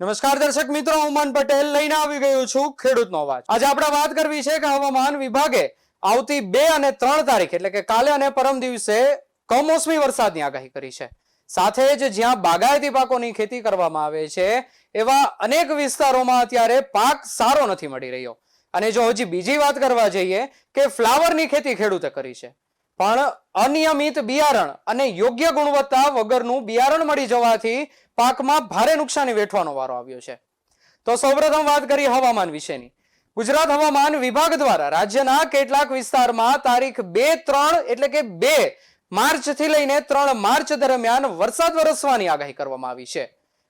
નમસ્કાર દર્શક મિત્રો, હું પટેલ લઈને આવી ગયો છું ખેડૂતનો અવાજ. આજે આપણે વાત કરવી છે કે હવામાન વિભાગે આવતી બે અને ત્રણ તારીખ, એટલે કે કાલે અને પરમ દિવસે કમોસમી વરસાદની આગાહી કરી છે. સાથે જ જ્યાં બાગાયતી પાકોની ખેતી કરવામાં આવે છે, એવા અનેક વિસ્તારોમાં અત્યારે પાક સારો નથી મળી રહ્યો. અને જો હજી બીજી વાત કરવા જઈએ કે ફ્લાવરની ખેતી ખેડૂતે કરી છે. પણ અનિયમિત બિયારણ અને યોગ્ય ગુણવત્તા વગરનું બિયારણ મળી જવાથી પાકમાં ભારે નુકસાની વેઠવાનો વારો આવ્યો છે. તો સૌપ્રથમ વાત કરી હવામાન વિશેની. ગુજરાત હવામાન વિભાગ દ્વારા રાજ્યના કેટલાક વિસ્તારમાં તારીખ બે ત્રણ એટલે કે બે માર્ચથી લઈને ત્રણ માર્ચ દરમિયાન વરસાદ વરસવાની આગાહી કરવામાં આવી છે.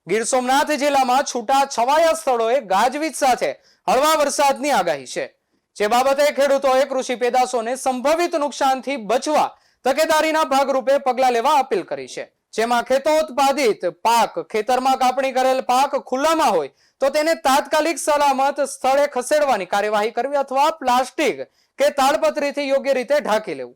ગીર સોમનાથ જિલ્લામાં છૂટા છવાયા સ્થળોએ ગાજવીજ સાથે હળવા વરસાદની આગાહી છે. જે બાબતે ખેડૂતોએ કૃષિ પેદાશોને સંભવિત નુકસાનથી બચવા તકેદારીના ભાગરૂપે પગલાં લેવા અપીલ કરી છે. જેમાં ખેતો ઉત્પાદિત, પાક, ખેતરમાં કાપણી કરેલ પાક ખુલ્લામાં હોય, તો તેને તાત્કાલિક સલામત સ્થળે ખસેડવાની કાર્યવાહી કરવી અથવા પ્લાસ્ટિક કે તાડપત્રીથી યોગ્ય રીતે ઢાંકી લેવું.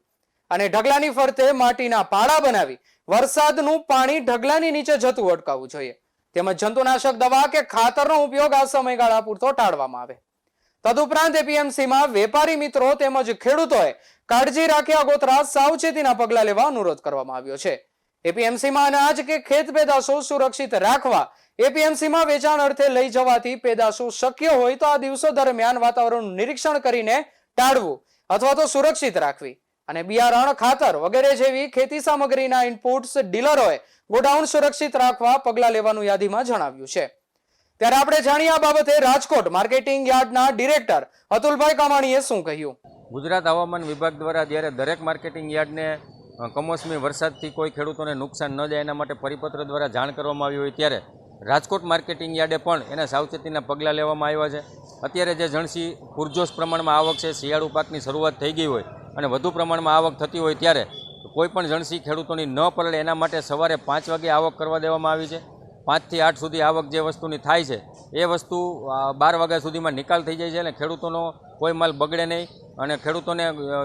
અને ઢગલાની ફરતે માટીના પાળા બનાવી, વરસાદનું પાણી ઢગલાની નીચે જતું અટકાવવું જોઈએ. તેમજ જંતુનાશક દવા કે ખાતરનો ઉપયોગ આ સમયગાળા પૂરતો ટાળવામાં આવે. તદુપરાંત એપીએમસીમાં વેપારી મિત્રો તેમજ ખેડૂતોએ કાળજી રાખી આગોતરા સાવચેતીના પગલાં લેવા અનુરોધ કરવામાં આવ્યો છે. એપીએમસીમાં અનાજ કે ખેત પેદાશો સુરક્ષિત રાખવા. એપીએમસીમાં વેચાણ અર્થે લઈ જવાથી પેદાશો શક્ય હોય તો આ દિવસો દરમિયાન વાતાવરણનું નિરીક્ષણ કરીને ટાળવું અથવા તો સુરક્ષિત રાખવી. અને બિયારણ, ખાતર વગેરે જેવી ખેતી સામગ્રીના ઇનપુટ્સ ડીલરોએ ગોડાઉન સુરક્ષિત રાખવા પગલાં લેવાનું યાદીમાં જણાવ્યું છે. ત્યારે આપણે જાણીએ આ બાબતે રાજકોટ માર્કેટિંગ યાર્ડના ડિરેક્ટર અતુલભાઈ કામાણીએ શું કહ્યું? ગુજરાત હવામાન વિભાગ દ્વારા જ્યારે દરેક માર્કેટિંગ યાર્ડને કમોસમી વરસાદથી કોઈ ખેડૂતોને નુકસાન ન જાય એના માટે પરિપત્ર દ્વારા જાણ કરવામાં આવી હોય ત્યારે રાજકોટ માર્કેટિંગ યાર્ડે પણ એના સાવચેતીના પગલાં લેવામાં આવ્યા છે. અત્યારે જે જણસી પૂરજોશ પ્રમાણમાં આવક છે, શિયાળુ પાકની શરૂઆત થઈ ગઈ હોય અને વધુ પ્રમાણમાં આવક થતી હોય ત્યારે કોઈપણ જણસી ખેડૂતોની ન પલળે એના માટે સવારે પાંચ વાગે આવક કરવા દેવામાં આવી છે. પાંચથી આઠ સુધી આવક જે વસ્તુની થાય છે, એ વસ્તુ બાર વાગ્યા સુધીમાં નિકાલ થઈ જાય છે અને ખેડૂતોનો કોઈ માલ બગડે નહીં અને ખેડૂતોને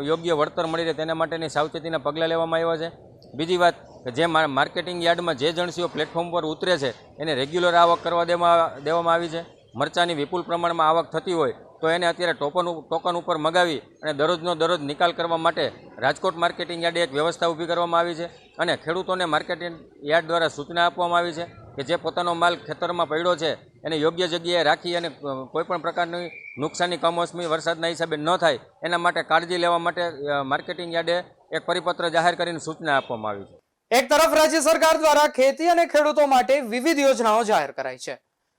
યોગ્ય વળતર મળી રહે તેના માટેની સાવચેતીના પગલાં લેવામાં આવ્યા છે. બીજી વાત, કે જે માર્કેટિંગ યાર્ડમાં જે જણસીઓ પ્લેટફોર્મ પર ઉતરે છે, એને રેગ્યુલર આવક કરવા દેવામાં દેવામાં આવી છે. મરચાંની વિપુલ પ્રમાણમાં આવક થતી હોય, તો એને અત્યારે ટોકન ઉ- ટોકન ઉપર મગાવી અને દરરોજનો દરરોજ નિકાલ કરવા માટે રાજકોટ માર્કેટિંગ યાર્ડે એક વ્યવસ્થા ઊભી કરવામાં આવી છે અને ખેડૂતોને માર્કેટિંગ યાર્ડ દ્વારા સૂચના આપવામાં આવી છે કે જે પોતાનો માલ ખેતરમાં પડ્યો છે એને યોગ્ય જગ્યાએ રાખી અને કોઈપણ પ્રકારની નુકસાની કમોસમી વરસાદના હિસાબે ન થાય, એના માટે કાળજી લેવા માટે માર્કેટિંગ યાર્ડે એક પરિપત્ર જાહેર કરીને સૂચના આપવામાં આવી છે. એક તરફ રાજ્ય સરકાર દ્વારા ખેતી અને ખેડૂતો માટે વિવિધ યોજનાઓ જાહેર કરાઈ છે,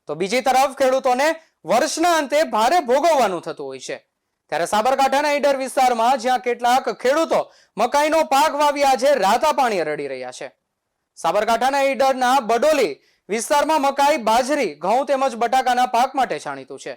તો બીજી તરફ ખેડૂતોને વર્ષના અંતે ભારે ભોગવવાનું થતું હોય છે. ત્યારે સાબરકાંઠાના ઈડર વિસ્તારમાં જ્યાં કેટલાક ખેડૂતો મકાઈનો પાક વાવી આજે રાતા પાણી રડી રહ્યા છે. સાબરકાંઠાના ઈડરના બડોલી વિસ્તારમાં મકાઈ, બાજરી, ઘઉં તેમજ બટાકાના પાક માટે જાણીતું છે.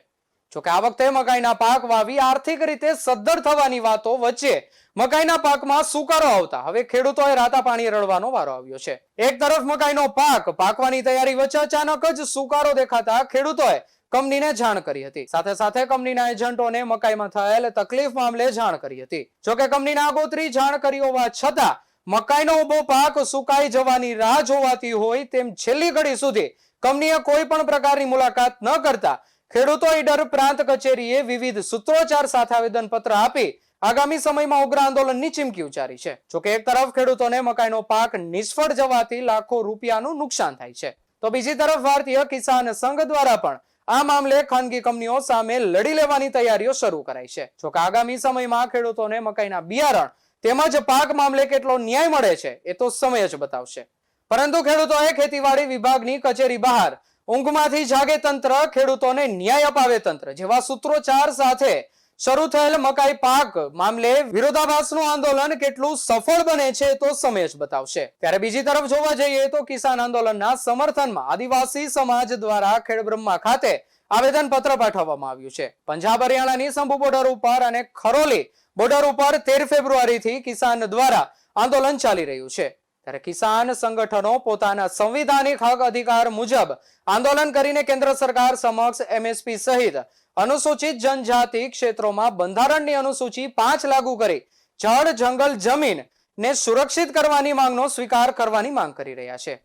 જોકે આ વખતે મકાઈના પાક વાવી આર્થિક રીતે સદ્ધર થવાની વાતો વચ્ચે મકાઈના પાકમાં સુકારો આવતા. હવે ખેડૂતોએ રાતા પાણી રળવાનો વારો આવ્યો છે. એક તરફ મકાઈનો પાક પાકવાની તૈયારી વચ્ચે અચાનક જ સુકારો દેખાતા ખેડૂતોએ કંપનીને જાણ કરી હતી. સાથે સાથે કંપનીના એજન્ટોને મકાઈમાં થયેલ તકલીફ મામલે જાણ કરી હતી. જોકે કંપનીના આગોતરી જાણ કરી હોવા છતાં મકાઈનો ઊભો પાક સુકાઈ જવાની રાહ જોવાતી હોય તેમ છેલ્લી ઘડી સુધી કંપનીએ કોઈ પણ પ્રકારની મુલાકાત ન કરતા ખેડૂતો ઈડર પ્રાંત કચેરીએ વિવિધ સૂત્રોચ્ચાર સાથે આવેદનપત્ર આપી આગામી સમયમાં ઉગ્ર આંદોલનની ચીમકી ઉચ્ચારી છે. જોકે એક તરફ ખેડૂતોને મકાઈનો પાક નિષ્ફળ જવાથી લાખો રૂપિયાનું નુકસાન થાય છે. તો બીજી તરફ ભારતીય કિસાન સંઘ દ્વારા પણ આ મામલે ખાનગી કંપનીઓ સામે લડી લેવાની તૈયારીઓ શરૂ કરાઈ છે. જોકે આગામી સમયમાં ખેડૂતોને મકાઈના બિયારણ તેમજ પાક મામલે કેટલો ન્યાય મળે છે એ તો સમય જ બતાવશે. પરંતુ ખેડૂતોએ ખેતીવાડી વિભાગની કચેરી બહાર ઊંઘમાંથી જાગે તંત્ર ખેડૂતોને ન્યાય અપાવે તંત્ર જેવા સૂત્રોચ્ચાર સાથે શરૂ થયેલ મકાઈ પાક મામલે વિરોધાભાસનું આંદોલન કેટલું સફળ બને છે તો સમય જ બતાવશે. ત્યારે બીજી તરફ જોવા જઈએ તો કિસાન આંદોલનના સમર્થનમાં આદિવાસી સમાજ દ્વારા ખેડબ્રહ્મા ખાતે આવેદન પત્ર પાઠવવામાં આવ્યું છે. પંજાબ, હરિયાણાની શંભુ બોર્ડર ઉપર અને ખરોલી બોર્ડર ઉપર તેર ફેબ્રુઆરીથી કિસાન દ્વારા આંદોલન ચાલી રહ્યું છે. ત્યારે કિસાન સંગઠનો પોતાના સંવિધાનિક હક અધિકાર મુજબ આંદોલન કરીને કેન્દ્ર સરકાર સમક્ષ એમએસપી સહિત અનુસૂચિત જનજાતિ ક્ષેત્રોમાં બંધારણની અનુસૂચિ પાંચ લાગુ કરી જળ, જંગલ, જમીન ને સુરક્ષિત કરવાની માંગનો સ્વીકાર કરવાની માંગ કરી રહ્યા છે.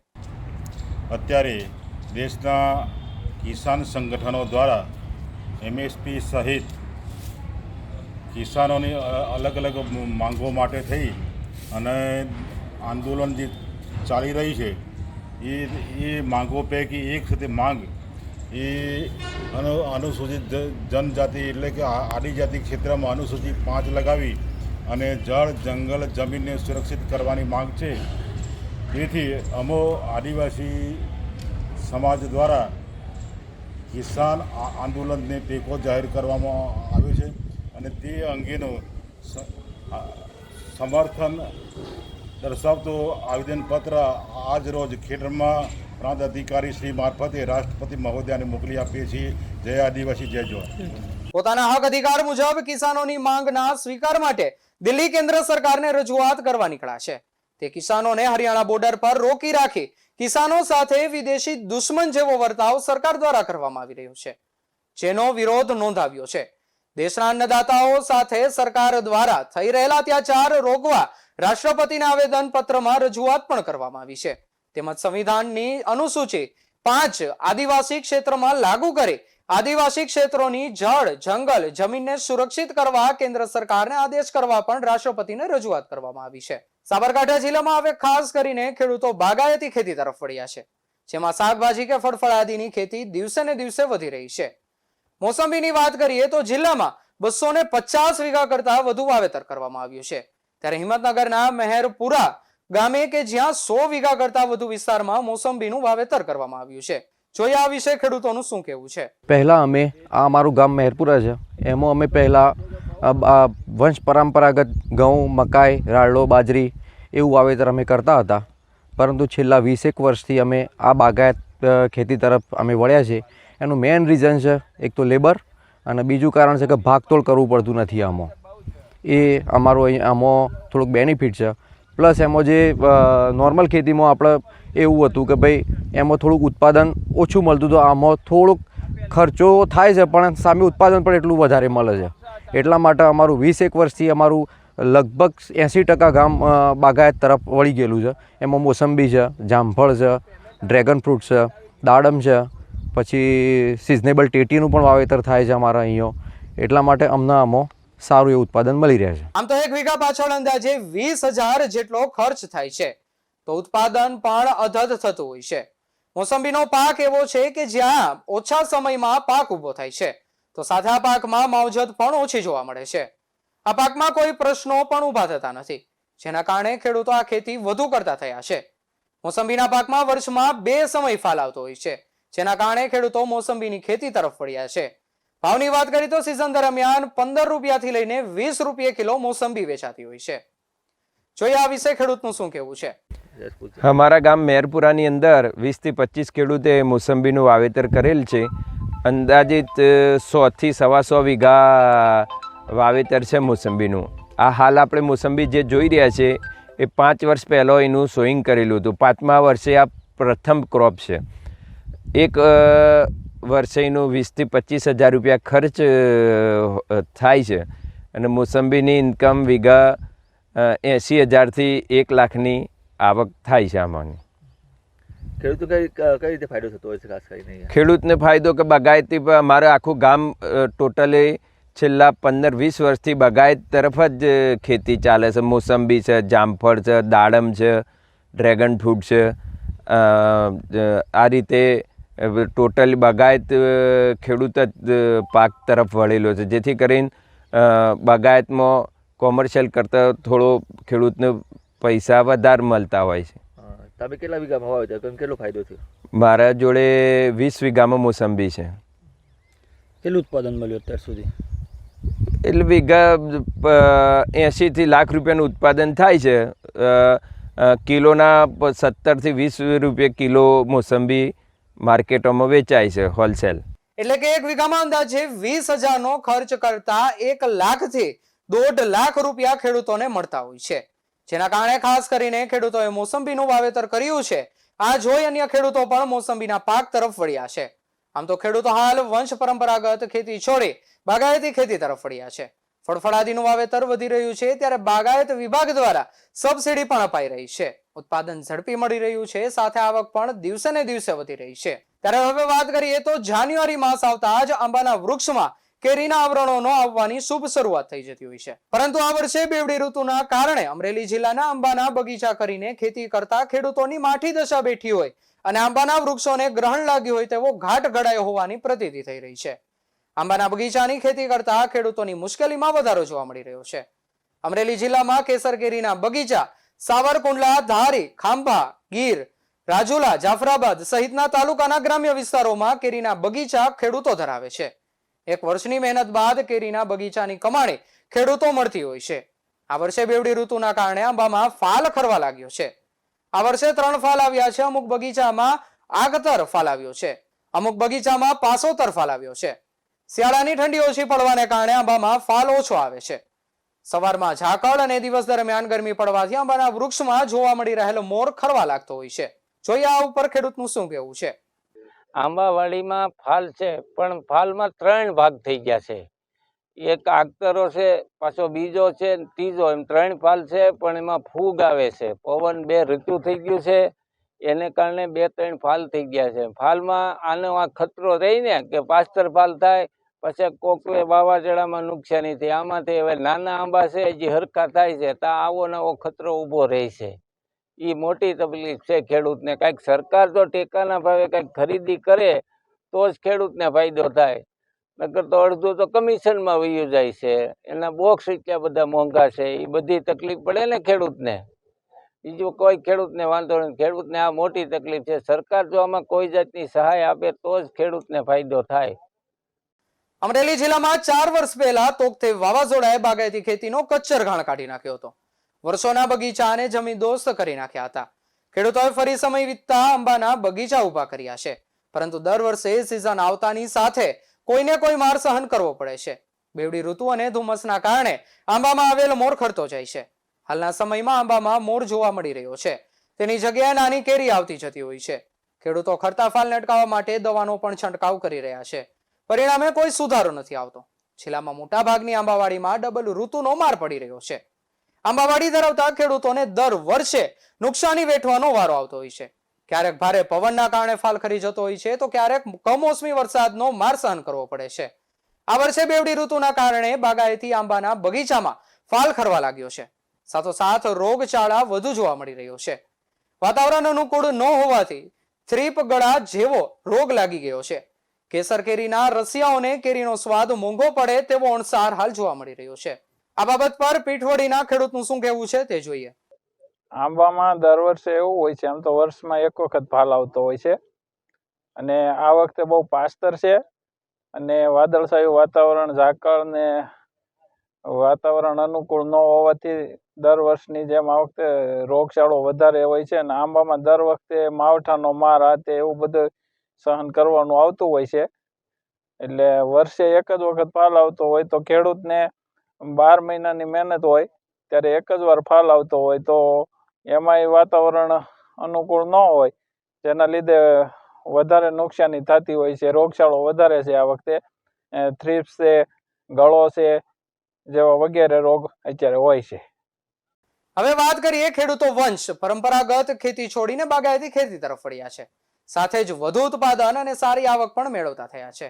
અત્યારે દેશના કિસાન સંગઠનો દ્વારા એમએસપી સહિત કિસાનોની અલગ અલગ માંગો માટે થઈ અને આંદોલન જે ચાલી રહી છે, એ એ માંગો પૈકી એક છે માંગ એ અનુ, અનુસૂચિત જનજાતિ એટલે કે આદિજાતિ ક્ષેત્રમાં અનુસૂચિત પાંચ લગાવી અને જળ, જંગલ, જમીનને સુરક્ષિત કરવાની માંગ છે. તેથી અમો આદિવાસી સમાજ દ્વારા કિસાન આંદોલનને ટેકો જાહેર કરવામાં અને તે અંગેનું સમર્થન દર્શાવતું આવેદનપત્ર આજ રોજ ખેડરમાં પ્રાંત અધિકારી શ્રી મારફતે રાષ્ટ્રપતિ મહોદયાને મોકલી આપીએ છીએ. જય આદિવાસી, જય જોહર પોતાના હક અધિકાર મુજબ કિસાનોની માંગના સ્વીકાર માટે દિલ્હી કેન્દ્ર સરકારને રજૂઆત કરવા નીકળ્યા છે તે કિસાનોને હરિયાણા બોર્ડર પર રોકી રાખી કિસાનો સાથે વિદેશી દુશ્મન જેવો વર્તાવ સરકાર દ્વારા કરવામાં આવી રહ્યો છે. જેનો વિરોધ નોંધાવ્યો છે. દેશના અન્નદાતાઓ સાથે સરકાર દ્વારા થઈ રહેલા અત્યાચાર રોકવા રાષ્ટ્રપતિના આવેદન પત્રમાં રજૂઆત પણ કરવામાં આવી છે. તેમજ સંવિધાનની અનુસૂચિ પાંચ આદિવાસી ક્ષેત્રમાં લાગુ કરી આદિવાસી ક્ષેત્રોની જળ, જંગલ, જમીનને સુરક્ષિત કરવા કેન્દ્ર સરકારને આદેશ કરવા પણ રાષ્ટ્રપતિને રજૂઆત કરવામાં આવી છે. સાબરકાંઠા જિલ્લામાં હવે ખાસ કરીને ખેડૂતો બાગાયતી ખેતી તરફ વળ્યા છે. જેમાં શાકભાજી કે ફળફળાદીની ખેતી દિવસે ને દિવસે વધી રહી છે. મોસંબીની વાત કરીએ તો જિલ્લામાં બસો ને પચાસ વીઘા કરતા વધુ વાવેતર કરવામાં આવ્યું છે. ત્યારે હિંમતનગરના મહેરપુરા ગામે કે જ્યાં સો વીઘા કરતા વધુ વિસ્તારમાં મોસંબીનું વાવેતર કરવામાં આવ્યું છે. જોઈએ આ વિશે ખેડૂતોનું શું કહેવું છે? પહેલાં અમે, આ અમારું ગામ મહેરપુરા છે. એમાં અમે પહેલાં વંશ પરંપરાગત ઘઉં, મકાઈ રાળડો બાજરી એવું વાવેતર અમે કરતા હતા. પરંતુ છેલ્લા વીસેક વર્ષથી અમે આ બાગાયત ખેતી તરફ અમે વળ્યા છે એનું મેઇન રીઝન છે, એક તો લેબર અને બીજું કારણ છે કે ભાગતોડ કરવું પડતું નથી આમાં. એ અમારો આમાં થોડુંક બેનિફિટ છે. પ્લસ એમાં જે નોર્મલ ખેતીમાં આપણે એવું હતું કે ભાઈ, એમાં થોડુંક ઉત્પાદન ઓછું મળતું તો આમાં થોડુંક ખર્ચો થાય છે, પણ સામે ઉત્પાદન પણ એટલું વધારે મળે છે. એટલા માટે અમારું વીસ એક વર્ષથી અમારું લગભગ એંસી ટકા ગામ બાગાયત તરફ વળી ગયેલું છે. એમાં મોસંબી છે, જામફળ છે ડ્રેગન ફ્રૂટ છે, દાડમ છે પછી સિઝનેબલ ટેટીનું પણ વાવેતર થાય છે અમારા અહીંયા. એટલા માટે અમને આમાં સારું એવું ઉત્પાદન મળી રહે છે. આમ તો એક વીઘા પાછળ અંદાજે વીસ હજાર જેટલો ખર્ચ થાય છે. તો ઉત્પાદન પણ અધધ થતું હોય છે. મોસંબીનો પાક એવો છે કે જ્યાં ઓછા સમયમાં પાક ઊભો થાય છે. તો સાથે પાકમાં માવજત પણ ઓછી જોવા મળે છે. આ પાકમાં કોઈ પ્રશ્નો પણ ઊભા થતા નથી. જેના કારણે ખેડૂતો આ ખેતી વધુ કરતા થયા છે. મોસંબીના પાકમાં વર્ષમાં બે સમય ફાલ આવતો હોય છે. જેના કારણે ખેડૂતો મોસંબીની ખેતી તરફ વળ્યા છે. ભાવની વાત કરીએ તો સિઝન દરમિયાન પંદર રૂપિયાથી લઈને વીસ રૂપિયા કિલો મોસંબી વેચાતી હોય છે. જોઈએ આ વિશે ખેડૂતનું શું કહેવું છે? અમારા ગામ મેરપુરાની અંદર વીસથી પચીસ ખેડૂતે મોસંબીનું વાવેતર કરેલ છે. અંદાજિત સોથી સવા સો વીઘા વાવેતર છે મોસંબીનું. આ હાલ આપણે મોસંબી જે જોઈ રહ્યા છે, એ પાંચ વર્ષ પહેલાં એનું સોઈંગ કરેલું હતું. પાંચમા વર્ષે આ પ્રથમ ક્રોપ છે. એક અ, વીસથી પચીસ હજાર રૂપિયા ખર્ચ થાય છે. અને મોસંબીની ઇન્કમ વીઘા એંસી હજારથી એક લાખની આવક થાય છે આમાંની. ખેડૂતો કઈ કઈ રીતે ફાયદો થતો હોય છે ખાસ કરીને ખેડૂતને ફાયદો કે બાગાયતી પર અમારે આખું ગામ ટોટલી છેલ્લા પંદર વીસ વર્ષથી બાગાયત તરફ જ ખેતી ચાલે છે. મોસંબી છે જામફળ છે દાડમ છે ડ્રેગન ફ્રૂટ છે. આ રીતે ટોટલી બાગાયત ખેડૂત જ પાક તરફ વળેલો છે. જેથી કરીને બાગાયતમાં કોમર્શિયલ કરતાં થોડો ખેડૂતને પૈસા વધારે મળતા હોય છે. તમે કેટલા વીઘામાં વાવેતર કર્યું? કેટલો ફાયદો થયો? મારા જોડે વીસ વીઘામાં મોસંબી છે. કેટલું ઉત્પાદન મળ્યું અત્યાર સુધી? એટલે વીઘા એંશીથી લાખ રૂપિયાનું ઉત્પાદન થાય છે. કિલોના સત્તરથી વીસ રૂપિયા કિલો મોસંબી માર્કેટોમાં વેચાય છે હોલસેલ. એટલે કે એક વીઘામાં અંદાજે વીસ હજારનો ખર્ચ કરતા એક લાખથી દોઢ લાખ રૂપિયા ખેડૂતોને મળતા હોય છે. જેના કારણે ખાસ કરીને ખેડૂતોએ મોસંબીનું વાવેતર કર્યું છે. આ જોઈ અન્ય ખેડૂતો પણ મોસંબીના પાક તરફ વળ્યા છે. આમ તો ખેડૂતો હાલ વંશ પરંપરાગત ખેતી છોડી બાગાયતી ખેતી તરફ વળ્યા છે. ફળફળાદીનું વાવેતર વધી રહ્યું છે ત્યારે બાગાયત વિભાગ દ્વારા સબસિડી પણ અપાઈ રહી છે. ઉત્પાદન ઝડપી મળી રહ્યું છે, સાથે આવક પણ દિવસે ને દિવસે વધી રહી છે. ત્યારે હવે વાત કરીએ તો જાન્યુઆરી માસ આવતા જ આંબાના વૃક્ષમાં કેરીના આવરણોનો આવવાની શુભ શરૂઆત થઈ જતી હોય છે. પરંતુ આ વર્ષે બેવડી ઋતુના કારણે અમરેલી જિલ્લાના આંબાના બગીચા કરીને ખેતી કરતા ખેડૂતોની માઠી દશા બેઠી હોય અને આંબાના વૃક્ષોને ગ્રહણ લાગ્યું હોય તેવો ઘાટ ઘડાયો હોવાની પ્રતીતિ થઈ રહી છે. આંબાના બગીચાની ખેતી કરતા ખેડૂતોની મુશ્કેલીમાં વધારો જોવા મળી રહ્યો છે. અમરેલી જિલ્લામાં કેસર કેરીના બગીચા, સાવરકુંડલા, ધારી, ખાંભા, ગીર, રાજુલા, જાફરાબાદ સહિતના તાલુકાના ગ્રામ્ય વિસ્તારોમાં કેરીના બગીચા ખેડૂતો ધરાવે છે. એક વર્ષની મહેનત બાદ કેરીના બગીચાની કમાણી ખેડૂતો મળતી હોય છે. આ વર્ષે બેવડી ઋતુના કારણે આંબામાં ફાલ ખરવા લાગ્યો છે. આ વર્ષે ત્રણ ફાલ આવ્યા છે. અમુક બગીચામાં આગતર ફાલ આવ્યો છે. અમુક બગીચામાં પાસોતર ફાલ આવ્યો છે. શિયાળાની ઠંડી ઓછી પડવાને કારણે આંબામાં ફાલ ઓછો આવે છે. સવારમાં ઝાકળ અને દિવસ દરમિયાન ગરમી પડવાથી આંબાના વૃક્ષમાં જોવા મળી રહેલો મોર ખરવા લાગતો હોય છે. જોઈએ આ ઉપર ખેડૂતનું શું કહેવું છે? આંબાવાડીમાં ફાલ છે, પણ ફાલમાં ત્રણ ભાગ થઈ ગયા છે. એક આગતરો છે, પાછો બીજો છે, ત્રીજો એમ ત્રણ ફાલ છે, પણ એમાં ફૂગ આવે છે. પવન બે ઋતુ થઈ ગયું છે, એને કારણે બે ત્રણ ફાલ થઈ ગયા છે. ફાલમાં આનો આ ખતરો રહીને કે પાસ્તર ફાલ થાય પછી કોક વાવાઝોડામાં નુકસાની થઈ. આમાંથી હવે નાના આંબા છે, હજી હરખા થાય છે, તો આવો નવો ખતરો ઊભો રહે છે. એ મોટી તકલીફ છે ખેડૂતને. કાંઈક સરકાર જો ટેકાના ભાવે કાંઈક ખરીદી કરે, તો જ ખેડૂતને ફાયદો થાય. નકર તો અડધું તો કમિશનમાં વયું જાય છે. એના બોક્સ એટલા બધા મોંઘા છે. એ બધી તકલીફ પડે ને ખેડૂતને. બીજું કોઈ ખેડૂતને વાંધો નથી ખેડૂતને આ મોટી તકલીફ છે. સરકાર જો આમાં કોઈ જાતની સહાય આપે, તો જ ખેડૂતને ફાયદો થાય. અમરેલી જિલ્લામાં ચાર વર્ષ પહેલા તોકતે વાવાઝોડાએ બાગાયતી ખેતીનો કચ્છર ઘાણ કાઢી નાખ્યો હતો. વર્ષોના બગીચાને જમીન દોસ્ત કરી નાખ્યા હતા. ખેડૂતોએ ફરી સમય વીતતા આંબાના બગીચા ઊભા કર્યા છે. પરંતુ દર વર્ષે સિઝન આવતાની સાથે કોઈને કોઈ માર સહન કરવો પડે છે. બેવડી ઋતુ અને ધુમ્મસના કારણે આંબામાં આવેલ મોર ખરતો જાય છે. હાલના સમયમાં આંબામાં મોર જોવા મળી રહ્યો છે. તેની જગ્યાએ નાની કેરી આવતી જતી હોય છે. ખેડૂતો ખરતા ફાલને અટકાવવા માટે દવાનો પણ છંટકાવ કરી રહ્યા છે. પરિણામે કોઈ સુધારો નથી આવતો. છેલ્લામાં મોટા ભાગની આંબાવાડીમાં ડબલ ઋતુનો માર પડી રહ્યો છે. આંબાવાડી ધરાવતા ખેડૂતોને દર વર્ષે નુકસાની વેઠવાનો વારો આવતો હોય છે. ક્યારેક ભારે પવનના કારણે ફાલ ખરી જતો હોય છે, તો ક્યારેક કમોસમી વરસાદનો માર સહન કરવો પડે છે. આ વર્ષે બેવડી ઋતુના કારણે બાગાયતી આંબાના બગીચામાં ફાલ ખરવા લાગ્યો છે. સાથોસાથ રોગચાળા વધુ જોવા મળી રહ્યો છે. વાતાવરણ અનુકૂળ ન હોવાથી થ્રીપ ગળા જેવો રોગ લાગી ગયો છે. કેસર કેરીના રસિયાઓને કેરીનો સ્વાદ મોંઘો પડે તેવો અણસાર હાલ જોવા મળી રહ્યો છે. આ બાબત પર પીઠવડીના ખેડૂતનું શું કહેવું છે તે જોઈએ. આંબામાં દર વર્ષે એવું હોય છે, આમ તો વર્ષમાં એક વખત ભાલ આવતો હોય છે. અને આ વખતે બહુ પાસ્તર છે અને વાદળછાયું વાતાવરણ, ઝાકળ ને વાતાવરણ અનુકૂળ ન હોવાથી દર વર્ષની જેમ આ વખતે રોગચાળો વધારે હોય છે અને આંબામાં દર વખતે માવઠાનો માર, આ તે એવું બધું સહન કરવાનું આવતું હોય છે. એટલે વર્ષે એક જ વખત ફાલ આવતો હોય તો ખેડૂતને બાર મહિનાની મહેનત હોય, ત્યારે એક જ વાર ફાલ આવતો હોય તો એમાંય વાતાવરણ અનુકૂળ ન હોય. જેના લીધે વધારે નુકસાની થતી હોય છે, રોગચાળો વધારે છે આ વખતે. થ્રીપ્સ છે, ગળો છે, જેવા વગેરે રોગ અત્યારે હોય છે. હવે વાત કરીએ ખેડૂતો વંશ. પરંપરાગત ખેતી છોડીને બાગાયતી ખેતી તરફ વળ્યા છે. સાથે જ વધુ ઉત્પાદન અને સારી આવક પણ મેળવતા થયા છે.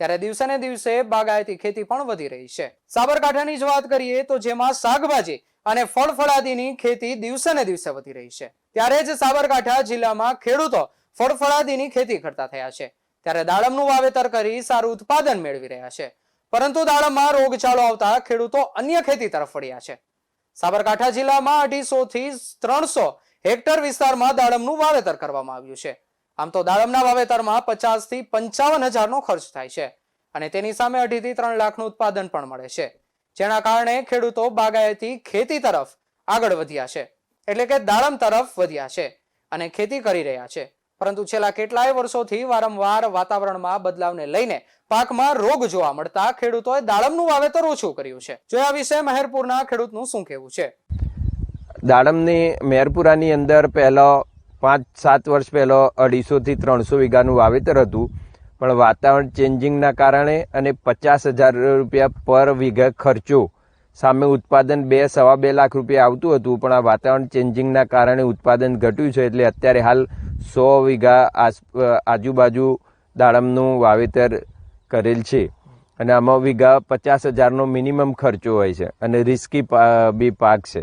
ત્યારે દિવસે ને દિવસે બાગાયતી ખેતી પણ વધી રહી છે. સાબરકાંઠાની જ વાત કરીએ તો જેમાં શાકભાજી અને ફળફળાદીની ખેતી દિવસે ને દિવસે વધી રહી છે. ત્યારે જ સાબરકાંઠા જિલ્લામાં ખેડૂતો ફળફળાદીની ખેતી કરતા થયા છે. ત્યારે દાડમનું વાવેતર કરી સારું ઉત્પાદન મેળવી રહ્યા છે. પરંતુ દાડમમાં રોગચાળો આવતા ખેડૂતો અન્ય ખેતી તરફ વળ્યા છે. સાબરકાંઠા જિલ્લામાં અઢીસો થી ત્રણસો હેક્ટર વિસ્તારમાં દાડમનું વાવેતર કરવામાં આવ્યું છે. આમ તો દાડમના વાવેતરમાં પચાસથી પંચાવન હજારનો ખર્ચ થાય છે અને તેની સામે અઢી થી ત્રણ લાખનું ઉત્પાદન પણ મળે છે. જેના કારણે ખેડૂતો બાગાયતી ખેતી તરફ આગળ વધ્યા છે. એટલે કે દાડમ તરફ વધ્યા છે અને ખેતી કરી રહ્યા છે. પરંતુ છેલ્લા કેટલાય વર્ષોથી વારંવાર વાતાવરણમાં બદલાવને લઈને પાકમાં રોગ જોવા મળતા ખેડૂતોએ દાડમનું વાવેતર ઓછું કર્યું છે. જો આ વિશે મહેરપુરના ખેડૂતનું શું કહેવું છે? દાડમની મેરપુરાની અંદર પહેલો પાંચ સાત વર્ષ પહેલો અઢીસોથી ત્રણસો વીઘાનું વાવેતર હતું. પણ વાતાવરણ ચેન્જિંગના કારણે અને પચાસ હજાર રૂપિયા પર વીઘા ખર્ચો. સામે ઉત્પાદન બે, સવા બે લાખ રૂપિયા આવતું હતું, પણ આ વાતાવરણ ચેન્જિંગના કારણે ઉત્પાદન ઘટ્યું છે એટલે અત્યારે હાલ સો વીઘા આસ, આજુબાજુ દાડમનું વાવેતર કરેલ છે. અને આમાં વીઘા પચાસ હજારનો મિનિમમ ખર્ચો હોય છે અને રિસ્કી બી પાક છે.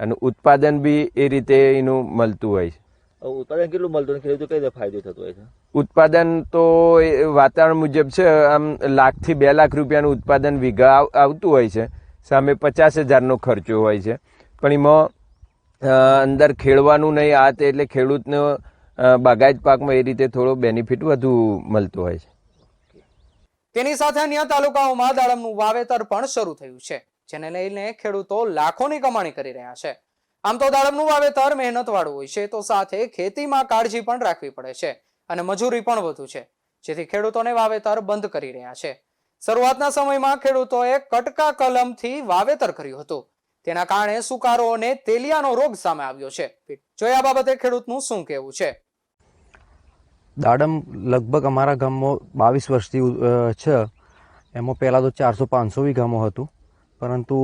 અને ઉત્પાદન બી એ રીતે એનું મળતું હોય છે. ઉત્પાદન કેટલું મળતું ખેડૂતો કઈ રીતે ફાયદો થતો હોય છે? ઉત્પાદન તો એ વાતાવરણ મુજબ છે આમ લાખથી બે લાખ રૂપિયાનું ઉત્પાદન વીઘા આવતું હોય છે. સામે પચાસ હજારનો ખર્ચો હોય છે. પણ એમાં અંદર ખેડવાનું નહીં આ તે એટલે ખેડૂતનો બાગાયત પાકમાં એ રીતે થોડો બેનિફિટ વધુ મળતો હોય છે. તેની સાથે અન્ય તાલુકાઓમાં દાડમનું વાવેતર પણ શરૂ થયું છે જેને લઈને ખેડૂતો લાખોની કમાણી કરી રહ્યા છે. આમ તો દાડમનું વાવેતર મહેનત વાળું હોય છે, તો સાથે ખેતીમાં કાળજી પણ રાખવી પડે છે અને મજૂરી પણ વધુ છે. જેથી ખેડૂતોને વાવેતર બંધ કરી રહ્યા છે. શરૂઆતના સમયમાં ખેડૂતોએ કટકા કલમથી વાવેતર કર્યું હતું. તેના કારણે સુકારો અને તેલિયાનો રોગ સામે આવ્યો છે. જો આ બાબતે ખેડૂતનું શું કહેવું છે? દાડમ લગભગ અમારા ગામમાં બાવીસ વર્ષથી છે. એમાં પહેલાં તો ચારસો પાંચસો વીઘામાં હતું. પરંતુ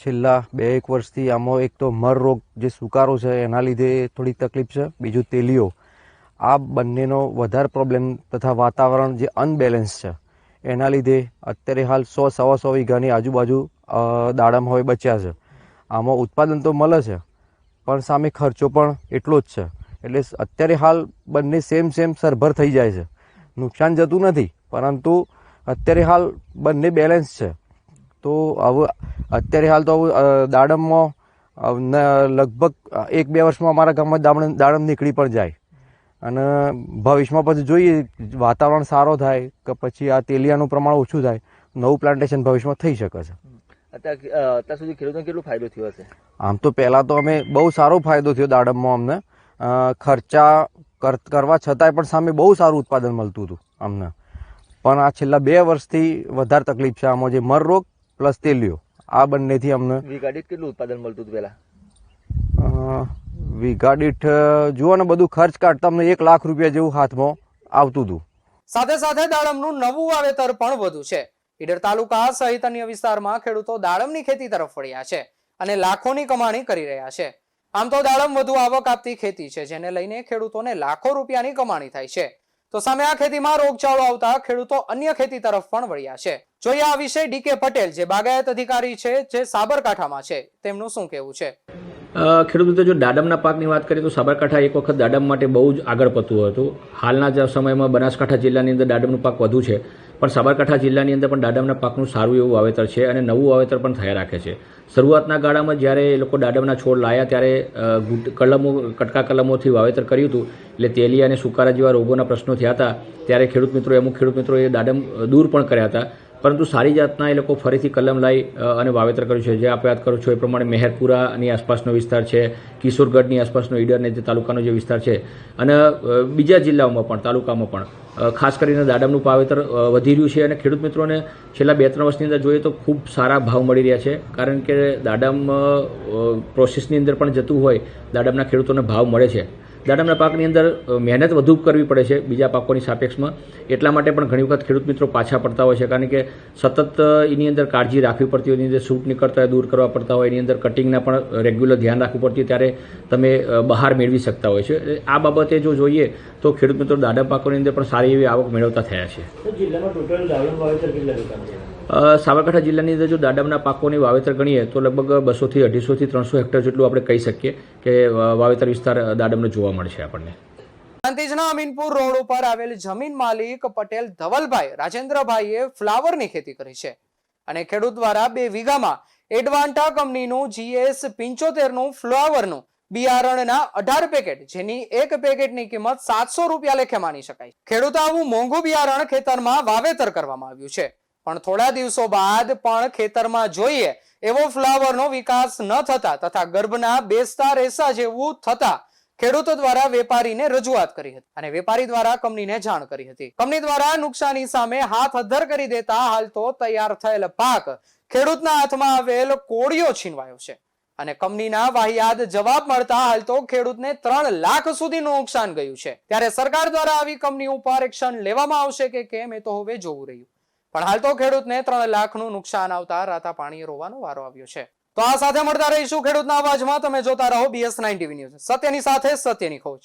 છેલ્લા બે એક વર્ષથી આમાં એક તો મર રોગ જે સુકારો છે, એના લીધે થોડી તકલીફ છે. બીજું તેલીઓ આ બંનેનો વધારે પ્રોબ્લેમ તથા વાતાવરણ જે અનબેલેન્સ છે, એના લીધે અત્યારે હાલ સો, સવા સો વીઘાની આજુબાજુ દાડમ હવે બચ્યા છે. આમાં ઉત્પાદન તો મળે છે, પણ સામે ખર્ચો પણ એટલો જ છે. એટલે અત્યારે હાલ બંને સેમ સેમ સરભર થઈ જાય છે. નુકસાન જતું નથી, પરંતુ અત્યારે હાલ બંને બેલેન્સ છે. તો હવે અત્યારે હાલ તો હવે, દાડમમાં લગભગ એક બે વર્ષમાં અમારા ગામમાં દાડમ દાડમ નીકળી પણ જાય. અને ભવિષ્યમાં પછી જોઈએ વાતાવરણ સારો થાય કે પછી આ તેલિયાનું પ્રમાણ ઓછું થાય નવું પ્લાન્ટેશન ભવિષ્યમાં થઈ શકે છે. અત્યાર સુધી ખેડૂતોને કેટલો ફાયદો થયો હશે? આમ તો પહેલાં તો અમે બહુ સારો ફાયદો થયો દાડમમાં અમને. ખર્ચા કર- કરવા છતાંય પણ સામે બહુ સારું ઉત્પાદન મળતું હતું અમને. પણ આ છેલ્લા બે વર્ષથી વધારે તકલીફ છે. આમાં જે મર રોગ પ્લસ તેલિયો આ બંનેથી અમને વીઘા દીઠ કેટલું ઉત્પાદન મળતું હતું પહેલા? અ, વીઘા દીઠ જુઓ ને બધું ખર્ચ કાઢતા અમને એક લાખ રૂપિયા જેવું હાથમાં આવતું હતું. સાથે સાથે દાડમનું નવું વાવેતર પણ વધુ છે. ઈડર તાલુકા સહિત અન્ય વિસ્તારમાં ખેડૂતો દાડમની ખેતી તરફ વળ્યા છે અને લાખોની કમાણી કરી રહ્યા છે. આમ તો દાડમ વધુ આવક આપતી ખેતી છે જેને લઈને ખેડૂતોને લાખો રૂપિયાની કમાણી થાય છે. તો સામે આ ખેતીમાં રોગચાળો આવતા ખેડૂતો અન્ય ખેતી તરફ પણ વળ્યા છે. જોઈએ આ વિશે ડીકે પટેલ, જે બાગાયત અધિકારી છે, જે સાબરકાંઠામાં છે, તેમનું શું કહેવું છે? ખેડૂત મિત્રો જો દાડમના પાકની વાત કરીએ તો સાબરકાંઠા એક વખત દાડમ માટે બહુ જ આગળ પડતું હતું. હાલના જ સમયમાં બનાસકાંઠા જિલ્લાની અંદર દાડમનું પાક વધુ છે. પણ સાબરકાંઠા જિલ્લાની અંદર પણ દાડમના પાકનું સારું એવું વાવેતર છે અને નવું વાવેતર પણ થયા રાખે છે. શરૂઆતના ગાળામાં જ્યારે એ લોકો દાડમના છોડ લાયા ત્યારે કલમો, કટકા કલમોથી વાવેતર કર્યું હતું, એટલે તેલિયા અને સુકારા જેવા રોગોના પ્રશ્નો થયા હતા, ત્યારે ખેડૂત મિત્રો, અમુક ખેડૂત મિત્રોએ દાડમ દૂર પણ કર્યા હતા. પરંતુ સારી જાતના એ લોકો ફરીથી કલમ લાવી અને વાવેતર કર્યું છે. જે આપણે વાત કરું છું એ પ્રમાણે મહેરપુરાની આસપાસનો વિસ્તાર છે, કિશોરગઢની આસપાસનો ઈડર ને જે તાલુકાનો જે વિસ્તાર છે, અને બીજા જિલ્લાઓમાં પણ, તાલુકામાં પણ ખાસ કરીને દાડમનું વાવેતર વધી રહ્યું છે. અને ખેડૂત મિત્રોને છેલ્લા બે ત્રણ વર્ષની અંદર જોઈએ તો ખૂબ સારા ભાવ મળી રહ્યા છે. કારણ કે દાડમ પ્રોસેસની અંદર પણ જતું હોય, દાડમના ખેડૂતોને ભાવ મળે છે. દાડમના પાકની અંદર મહેનત વધુ કરવી પડે છે બીજા પાકોની સાપેક્ષમાં. એટલા માટે પણ ઘણી વખત ખેડૂત મિત્રો પાછા પડતા હોય છે કારણ કે સતત એની અંદર કાળજી રાખવી પડતી હોય એની અંદર સૂટ નીકળતા હોય દૂર કરવા પડતા હોય એની અંદર કટિંગના પણ રેગ્યુલર ધ્યાન રાખવું પડતી ત્યારે તમે બહાર મેળવી શકતા હોય છે. આ બાબતે જો જોઈએ તો ખેડૂત મિત્રો દાડમ પાકોની અંદર પણ સારી એવી આવક મેળવતા થયા છે. અ, સાબરકાંઠા જિલ્લાની અંદર જો દાડમના પાકોની વાવેતર ગણીએ તો લગભગ બસોથી અઢીસોથી ત્રણસો હેક્ટર જેટલું આપણે કહી શકીએ કે વાવેતર વિસ્તાર દાડમનો જોવા મળશે આપણને. પ્રાંતિજના અમીનપુર રોડ ઉપર આવેલ જમીન માલિક પટેલ ધવલભાઈ, રાજેન્દ્રભાઈએ ફ્લાવરની ખેતી કરી છે. અને ખેડૂત દ્વારા બે વીઘામાં એડવાન્ટા કંપનીનું જીએસ પિંચોતેરનું ફ્લાવરનું બિયારણના અઢાર પેકેટ, જેની એક પેકેટની કિંમત સાતસો રૂપિયા લેખે માની શકાય. ખેડૂત આવું મોંઘું બિયારણ ખેતરમાં વાવેતર કરવામાં આવ્યું છે. પણ થોડા દિવસો બાદ પણ ખેતરમાં જોઈએ એવો ફ્લાવરનો વિકાસ ન થતા તથા ગર્ભના બેસતા રેસા જેવું થતા ખેડૂતો દ્વારા વેપારીને રજૂઆત કરી હતી અને વેપારી દ્વારા કંપનીને જાણ કરી હતી. કંપની દ્વારા નુકસાની સામે હાથ અધ્ધર કરી દેતા હાલ તો તૈયાર થયેલ પાક ખેડૂતના હાથમાં આવેલ કોળિયો છીનવાયો છે અને કંપનીના વાહિયાત જવાબ મળતા હાલ તો ખેડૂતને ત્રણ લાખ સુધીનું નુકસાન ગયું છે. ત્યારે સરકાર દ્વારા આવી કંપની ઉપર એક્શન લેવામાં આવશે કે કેમ એ તો હવે જોવું રહ્યું. પણ હાલ તો ખેડૂતને ત્રણ લાખનું નુકસાન આવતા રાતા પાણી રોવાનો વારો આવ્યો છે. તો આ સાથે મળતા રહીશું ખેડૂતના અવાજમાં. તમે જોતા રહો બીએસ નાઇન ટીવી ન્યૂઝ. સત્યની સાથે સત્યની ખોજ.